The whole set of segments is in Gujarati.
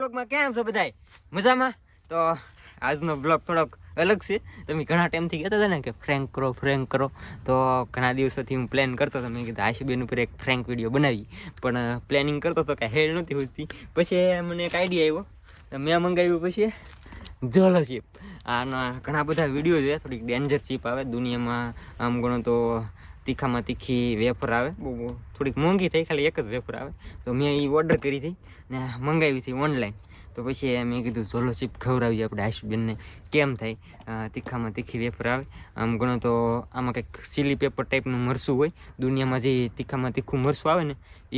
બ્લોગમાં કેમ છો બધાય? મજામાં? તો આજનો બ્લોગ થોડોક અલગ છે. તમે ઘણા ટાઈમથી કહેતા હતા ને કે ફ્રેન્ક કરો ફ્રેન્ક કરો. તો ઘણા દિવસોથી હું પ્લાન કરતો હતો. મેં કીધું આશુબેન ઉપર એક ફ્રેન્ક વીડિયો બનાવી. પણ પ્લાનિંગ કરતો હતો કે હેડ નહોતી હોતી. પછી મને એક આઈડિયા આવ્યો. તો મેં મંગાવ્યું પછી જોલો ચીપ આના ઘણા બધા વીડિયો છે. થોડીક ડેન્જર ચીપ આવે. દુનિયામાં આમ ગણો તો તીખામાં તીખી વેફર આવે. બહુ થોડીક મોંઘી થઈ ખાલી એક જ વેફર આવે. તો મેં એ ઓર્ડર કરી હતી ને મંગાવી હતી ઓનલાઈન તો પછી મેં કીધું ઝોલો ચીપ ખવડાવીએ આપણે આશુબેનને કેમ થાય? તીખામાં તીખી વેફર આવે. આમ ગણો તો આમાં કંઈક સીલી પેપર ટાઈપનું મરસું હોય. દુનિયામાં જે તીખામાં તીખું મરસું આવે ને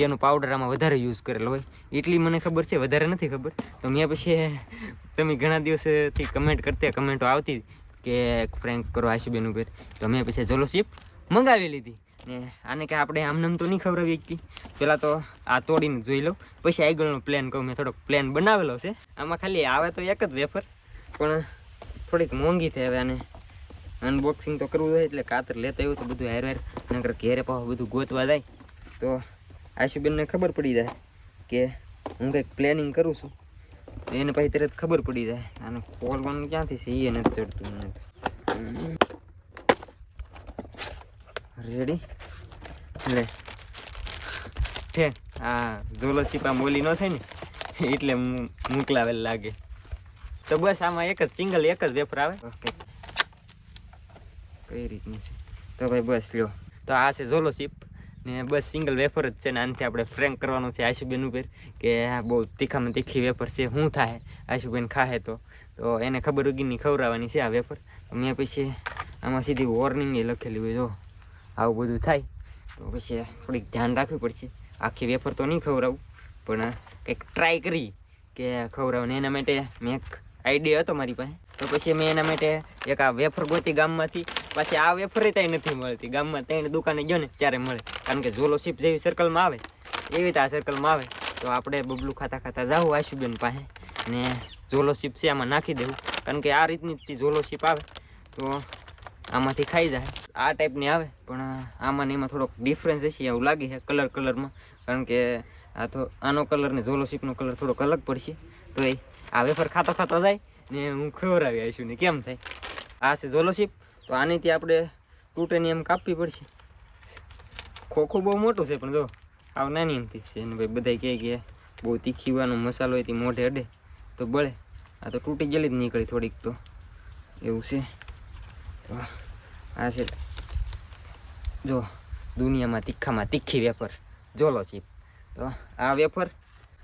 એનો પાવડર આમાં વધારે યુઝ કરેલો હોય. એટલી મને ખબર છે વધારે નથી ખબર. તો મેં પછી તમે ઘણા દિવસથી કમેન્ટ કરતા કમેન્ટો આવતી કે ફ્રેન્ક કરો આશુબેન ઉપર. તો મેં પછી ઝોલો ચીપ મંગાવી લીધી. ને આને કે આપણે આમનામ તો નહીં ખવડાવી શકતી પહેલાં તો આ તોડીને જોઈ લઉં પછી આગળનો પ્લાન કહું, મેં થોડોક પ્લાન બનાવેલો છે. આમાં ખાલી આવે તો એક જ વેફર, પણ થોડીક મોંઘી થઈ હવે આને. અનબોક્સિંગ તો કરવું હોય એટલે કાતર લેતા આવ્યું તો બધું હેર હાર. નકર ઘેરે પાછું બધું ગોતવા જાય. તો આશુબેનને ખબર પડી જાય કે હું કંઈક પ્લાનિંગ કરું છું. એને પછી તરત ખબર પડી જાય. આને ખોલવાનું ક્યાંથી છે એ નથી ચડતું મને રેડી લે. ઠે, આ ઝોલો છીપા મોલી ન થાય ને, એટલે મોકલાવેલ લાગે. તો બસ આમાં એક જ સિંગલ, એક જ વેફર આવે. કઈ રીતનું છે? તો ભાઈ બસ લ્યો. તો આ છે ઝોલો ચીપ ને બસ સિંગલ વેફર જ છે ને આનાથી આપણે ફ્રેન્ક કરવાનું છે આશુબેન ઉપર, કે આ બહુ તીખામાં તીખી વેફર છે શું થાય, આશુબેન ખાહે તો. તો એને ખબર ઉગીની ખવડાવવાની છે આ વેફર. મેં પછી આમાં સીધી વોર્નિંગ લખેલી હોય, જો. આવું બધું થાય, તો પછી થોડીક ધ્યાન રાખવું પડશે. આખી વેફર તો નહીં ખવડાવું, પણ કંઈક ટ્રાય કરી કે ખવડાવને એના માટે મેં એક આઈડિયા હતો મારી પાસે. તો પછી મેં એના માટે એક આ વેફર ગોતી ગામમાંથી. પાછી આ વેફર ત્યાં નથી મળતી. ગામમાં ત્રણ દુકાને ગયો ને ત્યારે મળે. કારણ કે ઝોલો શિપ જેવી સર્કલમાં આવે. એવી રીતે આ સર્કલમાં આવે. તો આપણે બબલું ખાતા ખાતા જાવું આશુબેન પાસે ને ઝોલો શિપ છે આમાં નાખી દેવું. કારણ કે આ રીતની ઝોલો શિપ આવે. તો આમાંથી ખાઈ જાય. આ ટાઈપની આવે, પણ આમાં ને એમાં થોડોક ડિફરન્સ હશે, એવું લાગે છે કલર કલરમાં કારણ કે, આ તો, આનો કલર ને ઝોલો શીપનો કલર થોડોક અલગ પડશે. તો એ, આ વેફર ખાતો ખાતો જાય, ને હું ખવડાવી આવીશું ને કેમ થાય? આ છે ઝોલો શીપ તો આનીથી આપણે તૂટેની એમ કાપવી પડશે. ખોખું બહુ મોટું છે, પણ જો, આવ નાની એમથી છે, ને ભાઈ બધા કહે કે, બહુ તીખીવાનો મસાલો હોય તે મોઢે અડે. તો બળે, આ તો તૂટી ગયેલી જ નીકળી થોડીક તો. એવું છે. તો આ છે. જો, દુનિયામાં તીખામાં તીખી વેફર. જોલો ચીપ તો આ વેફર,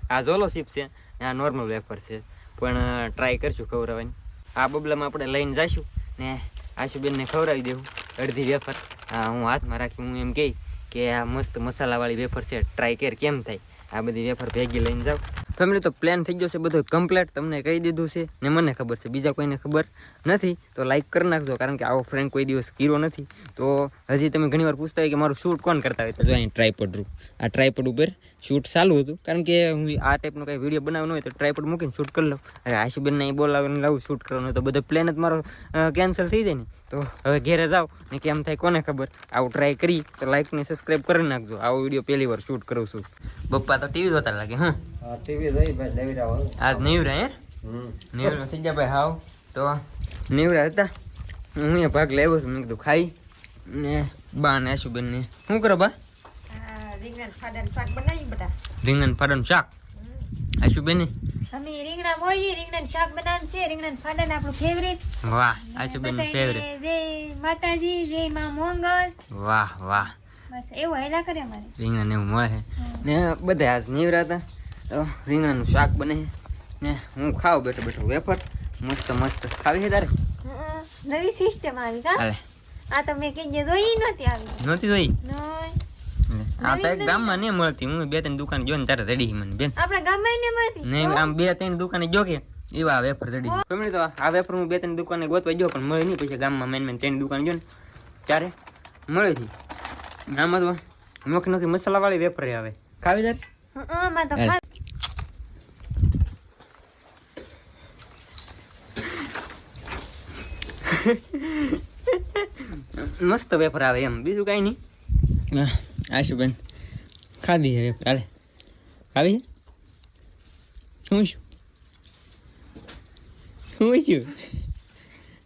આ જોલો ચીપ છે, આ નોર્મલ વેફર છે. પણ ટ્રાય કરશું ખવડાવવાની. આ બબલામાં આપણે લઈને જઈશું ને આશુબેનને ખવડાવી દેવું, અડધી વેફર. આ હું હાથમાં રાખી, હું એમ કહી કે આ મસ્ત મસાલાવાળી વેફર છે ટ્રાય કર, કેમ થાય? આ બધી વેફર ભેગી લઈને જાઉં ફેમિલી તો પ્લાન થઈ ગયો છે, બધો કમ્પ્લીટ તમને કહી દીધું છે, ને મને ખબર છે, બીજા કોઈને ખબર નથી, તો લાઈક કરી નાખજો, કારણ કે આવો ફ્રેન્ડ કોઈ દિવસ કર્યો નથી. તો હજી તમે ઘણીવાર પૂછતા હોય કે મારું શૂટ કોણ કરતા હોય? તો જો અહીં ટ્રાયપોડ આ ટ્રાયપોડ ઉપર શૂટ ચાલુ હતું, કારણ કે હું આ ટાઈપનો કંઈ વીડિયો બનાવવાનો હોય, તો ટ્રાયપોડ મૂકીને શૂટ કરી લઉં. અરે આશીબેનને અહીં બોલાવીને લાવું શૂટ કરવાનું તો બધો પ્લાન જ મારો કેન્સલ થઈ જાય ને. તો હવે ઘેરે જાઓ. ને કેમ થાય કોને ખબર. આવું ટ્રાય કરી તો લાઈક ને સબસ્ક્રાઈબ કરી નાખજો. આવો વીડિયો પહેલી વાર શૂટ કરું છું. પપ્પા તો ટીવી જોતા લાગે હા? હા ટીવી જોઈ ભાઈ લેવી આવો આજ નીવરા હે? હમ. નીવરા થઈ ગયા ભાઈ હાવ. તો નેવરા હતા. હું અહીંયા ભાગ લેવો છું. મેં કીધું ખાઈ ને બા ને આશુબેન ને. શું કરો બા? આ રીંગણ ફાડાનું શાક બનાવી બધા. રીંગણ ફાડાનું શાક? આશુબેન અમે રીંગણા મોળીએ રીંગણા શાક બનાવવાનું છે રીંગણા ફાડાનું આપણું ફેવરેટ વાહ આશુબેન ફેવરેટ જય માતાજી જય માં મોંગલ. વાહ વાહ. બસ એવું હેલા કરે અમારે. રીંગણ એવું મળે ને બધા આજ નીવરા હતા તો રીંગણાનું શાક બને ને હું ખાવ બેઠો બેઠો વેફર મસ્ત મસ્ત. ખાવી છે તારે? નવી સિસ્ટમ આવી કા? આ તો મેં કઈ જોઈ નહોતી આવી. નહોતી જોઈ? નહીં આ તો એક ગામમાં નહીં મળતી. હું બે ત્રણ દુકાન જોઈને ત્યારે રડી મને બેન. આપણા ગામમાં નહીં મળતી? નહીં આમ બે ત્રણ દુકાને જો કે એવા વેફર ચડી ફેમિલી તો આ વેફર હું બે ત્રણ દુકાને ગોતવા ગયો પણ મળે નહીં. પછી ગામમાં મેન મેન ત્રણ દુકાન જો ને ત્યારે મળે છે આમાં તો નોખી નોખી મસાલાવાળી વેફર આવે. ખાવી. ખા મસ્ત વેફર આવે એમ. બીજું કાંઈ નહીં. આશુબેન ખાધી છે વેફર હાલે ખાવી છે શું શું શું છું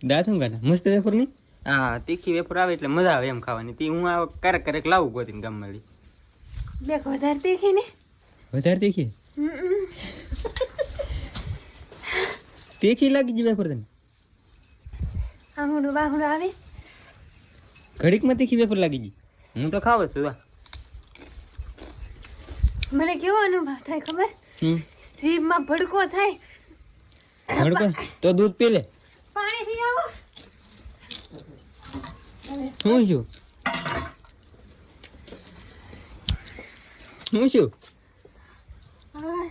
દાંત હું કાઢા મસ્ત વેફર નહીં હા તીખી વેફર આવે એટલે મજા આવે એમ ખાવાની. તી હું આ ક્યારેક ક્યારેક લાવું ગોતીને ગામમાં લઈ બે વધારે તીખી ને? વધારે તીખી? હમ. તીખી લાગી ગઈ વેફર તને? આહુડું બાહુડું આવે. ઘડીકમાં તીખી વેફર લાગી ગઈ. હું તો ખાવ જ છું આ. મને કેવો અનુભવ થાય ખબર? જીભમાં ભડકો થાય. ભડકો? તો દૂધ પી લે. પાણી પી આવો. શું છું? શું છું? હા.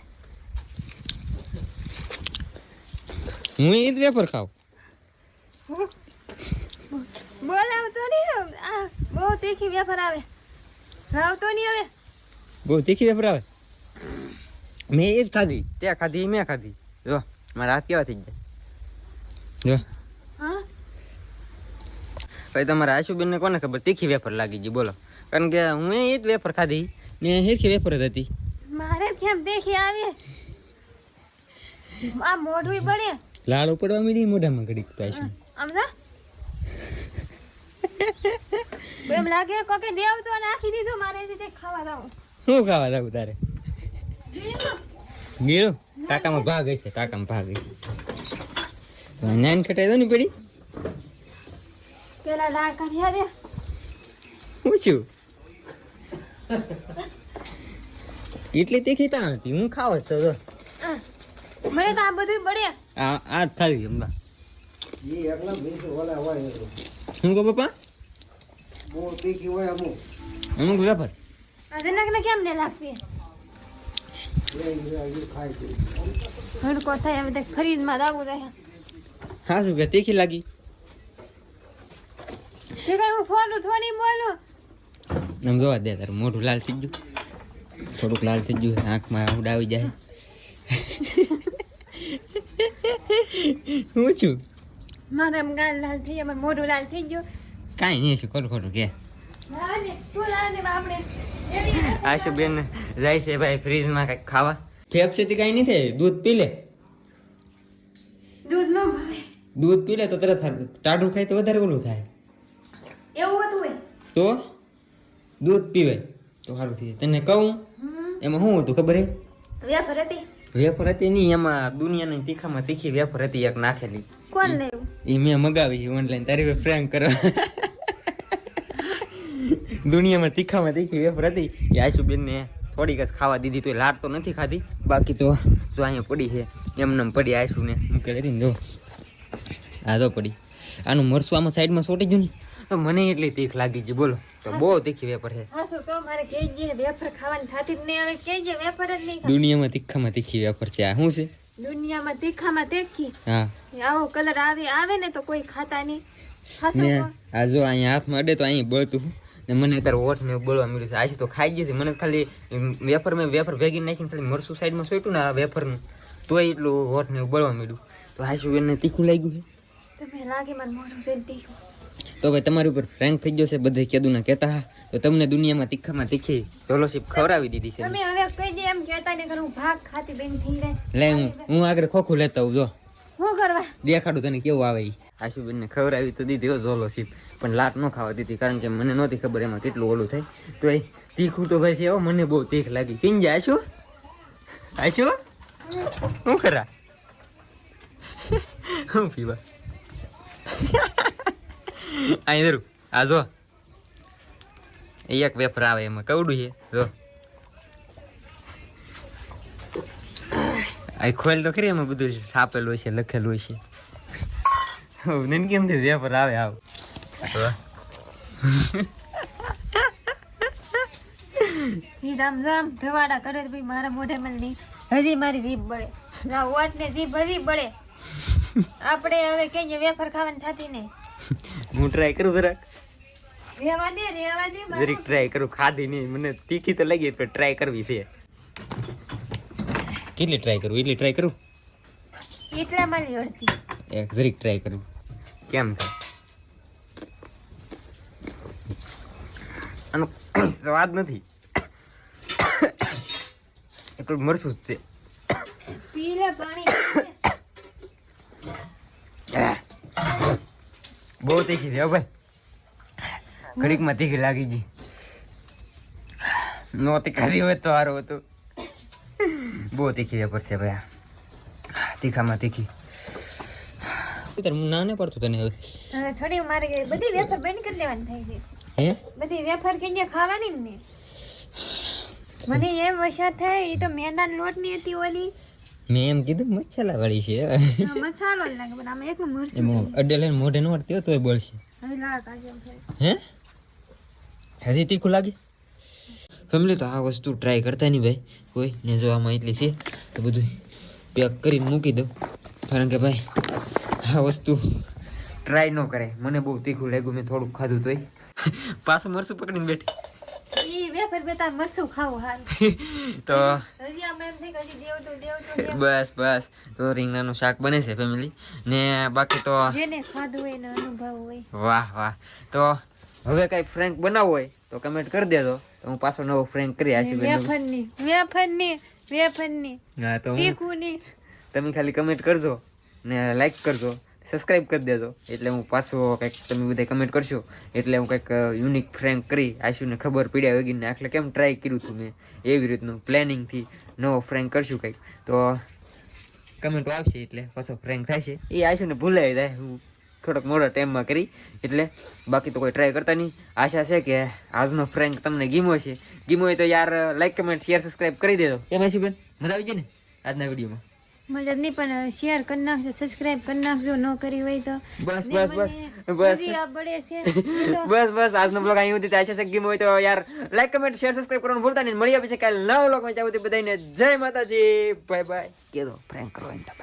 ઈદ વેપર ખાવ બોલાવતો નહીં આ બહુ તીખી વેફર આવે. લાવતો નહીં હવે. બહુ તીખી વેફર મેં એ જ ખાધી તે ખાધી મેં ખાધી. જો મારા હાથ કેવા થઈ ગયા? જો. ભાઈ તમારા આશુબેનને કોને ખબર? તીખી વેફર લાગી ગઈ બોલો. કારણ કે હું એ જ વેફર ખાધી. ને હેરખી વેફર જ હતી. મારે કેમ દેખી આવે? આ મોઢું પડે લાડો પડવા મીડી મોઢામાં ઘડીક તો આશુ સમજા? એમ લાગે કોકે દેવ તો નાખી દીધું મારે જે ખાવા દઉં શું ખાવા લાવું તારે? ગીળો કાકામાં ભાગ હશે કાકામાં ભાગ હશે. નાન ખટાઈ દો ને પડી પેલા લા કર્યા દે હું છું એટલી તીખી તા હતી? હું ખાવ જ તો આ. મને તો આ બધું બળે આ આ એકલા ઓલા હોય એવું. શું કહો પપ્પા? બહુ તીખી હોય અમુક. અમુક વેફર. જનકને કેમ ને લાગતી ભડકો થાય હવે ખરીદમાં લાવવું જાય હા શું કે તીખી લાગી? તે કઈ હું ફોલું થોડી બોલું. આમ જોવા દે તારું મોઢું લાલ થઈ ગયું. થોડુંક લાલ થઈ ગયું આંખમાં ઉડાવી જાય. હું છું? મારે આમ ગાલ લાલ થઈ ગયા મોઢું લાલ થઈ ગયું. કાંઈ નહીં છે ખોટું ખોટું કે. લાલ ને તું લાલ ને આપણે એની આશુબેન જાય છે ભાઈ ફ્રીજમાં કંઈક ખાવા. ફેફસેથી કાંઈ નહીં થાય? દૂધ પી લે. દૂધ ન ભાવે. દૂધ પી લે તો તરત ટાઢું ખાય તો વધારે ઓલું થાય. એવું હતું તો દૂધ પીવે. તો સારું થઈ તને કહું એમાં શું હતું ખબર હે? વેફર હતી? વેફર હતી નહીં એમાં દુનિયાની તીખામાં તીખી વેફર હતી એક નાખેલી. કોણ લેવું? એ મેં મગાવી ઓનલાઈન તારી ફ્રેન્ક કરવા. દુનિયામાં તીખામાં તીખી વેફર હતી એ આશુબેનને થોડીક જ ખાવા દીધી તો લાડ તો નથી ખાધી. બાકી તો જો અહીંયા પડી છે. એમને પડી આશુને. મૂકેલી હતી ને જો. આ તો પડી. આનું મરસું આમાં સાઈડમાં સોટી ગયું ને. તો મને એટલી તીખ લાગી ગઈ. બોલો. તો બહુ તીખી વેફર છે. દુનિયામાં તીખામાં તીખી વેફર છે. આ શું છે? દુનિયામાં તીખામાં તીખી. હા. આવો કલર આવે આવે ને તો કોઈ ખાતા નહીં. આ જો અહીંયા હાથમાં અડે તો અહીં બળતું. ને મને અત્યારે ઓઠ ને બોલવા મળ્યું છે. આજે તો ખાઈ ગઈ છે મને ખાલી વેફર મેં વેફર ભેગી નાખીને ખાલી મરસું સાઈડમાં સોટ્યું ને આ વેફરનું. તોય એટલું ઓઠ ને બોલવા મળ્યું. તો આશુ એને તીખું લાગ્યું છે? તમને લાગે મને મોઢું છે તીખું. તો ભાઈ તમારી ઉપર ફ્રેન્ક થઈ ગયો છે બધે કેદુના કહેતા તો તમને દુનિયામાં તીખામાં તીખી સોલોશિપ ખવડાવી દીધી છે. તમે હવે કઈ દે એમ કહેતા ને હું ભાગ ખાતી બેન થઈ જાય. લે હું હું આગળ ખોખું લેતા હું જો. શું કરવા? દેખાડું તને કેવું આવે આશુબેનને ખવડાવી તો દીધી ઝોલો સીપ. પણ લાટ ન ખાવા દીધી, કારણ કે મને નહોતી ખબર એમાં કેટલું ઓલું થાય. તો એ તીખું તો ભાઈ છે મને બહુ તીખ લાગી. કેમ જાય આશુ? આશુ? શું ખરા? શું પીવા? અહીં ધરું આ જો. એક વેફર આવે એમાં, કવડું છે? જો. આ ખોલ તો ખરી એમાં બધું છાપેલું છે લખેલું હોય છે નન કેમ થી વેપર આવે આવ ઈ દામ દામ ધવાડા કરે તો ભઈ મારા મોઢે મલ નહીં હજી મારી જીભ બળે ના ઓટ ને જીભ હજી બળે આપણે હવે કઈ વેફર ખાવાની થતી નહીં હું ટ્રાય કરું જરાક રેવા દે રેવા દે જરીક ટ્રાય કરું ખાધી નહીં મને તીખી તો લાગી પણ ટ્રાય કરવી છે કેટલી ટ્રાય કરું એટલી ટ્રાય કરું એટલા મારી લેવડતી એક જરીક ટ્રાય કરું કેમ થાય આનો સ્વાદ નથી. એકલું મરસું જ છે. બહુ તીખી છે ભાઈ. ઘડીકમાં તીખી લાગી ગઈ. નો તીખારી હોય તો સારું હતું. બહુ તીખી છે પડશે ભાઈ. તીખામાં તીખી. ના ને કરતો તને હવે. હવે થોડી મારે બધી વેફર બંધ કરી દેવાની થઈ ગઈ હે? બધી વેફર કે જે ખાવાની ને. મને એમ વશા થાય એ તો મેદાન લોટની હતી ઓલી. મેં એમ કીધું મસાલા વાળી છે. મસાલો જ લાગે પણ આમાં એકલું મરચું અડે લઈને મોઢે નો હોય તોય બોલશે હવે. હે? હજી તીખું લાગે? ફેમિલી તો આ વસ્તુ ટ્રાય કરતા નહીં ભાઈ. કોઈ ને જો આમાં એટલી છે તો બધું પેક કરીને મૂકી દઉં. કારણ કે ભાઈ આ વસ્તુ ટ્રાય ન કરે. મને બહુ તીખું લાગ્યું મેં થોડુંક ખાધું તોય. પાછું મરસું પકડીને બેઠી. ઈ વેફર ખાવું હારું તો બસ બસ. તો રીંગણાનું શાક બને છે ફેમિલી ને બાકી તો વાહ વાહ. તો હવે કઈ ફ્રેન્ક બનાવવો હોય તો કમેન્ટ કરી દેજો. તો હું પાછો નવો ફ્રેન્ક કરી આશીર્વાદ વેફરની વેફરની વેફરની. હા તો હું તીખુંની. તમે ખાલી કમેન્ટ કરજો. ને લાઈક કરજો સબસ્ક્રાઈબ કરી દેજો. એટલે હું પાછો કંઈક તમે બધા કમેન્ટ કરશો. એટલે હું કંઈક યુનિક ફ્રેન્ક કરી આશુને ખબર પડ્યા વગીને આટલે કેમ ટ્રાય કર્યું હતું મેં? એવી રીતનું પ્લેનિંગથી નવો ફ્રેન્ક કરશું કંઈક. તો કમેન્ટો આવશે એટલે પાછો ફ્રેન્ક છે. એ આશુને ભૂલાઈ જાય. હું થોડોક મોડા ટાઈમમાં કરી. એટલે બાકી તો કોઈ ટ્રાય કરતા નહીં. આશા છે કે આજનો ફ્રેન્ક તમને ગીમો છે ગીમો હોય તો યાર લાઈક કમેન્ટ શેર સબસ્ક્રાઈબ કરી દેજો. એમ આશુબેન મજા આવી જાય ને આજના વિડીયોમાં? મદદ નહીં પણ શેર કરી નાખજો સબસ્ક્રાઇબ કરી નાખજો ન કરી હોય તો. બસ બસ બસ બસ. છે. બસ બસ આજનો બ્લોગ અહીં સુધી આશા છે ગેમ હોય તો યાર લાઈક કમેન્ટ શેર સબસ્ક્રાઇબ કરવાનું ભૂલતા નહીં. મળીએ પછી કાલે નવા બ્લોગમાં જાવ બધાને જય માતાજી. બાય બાય કેદો પ્રેન્ક કરો એન્ટા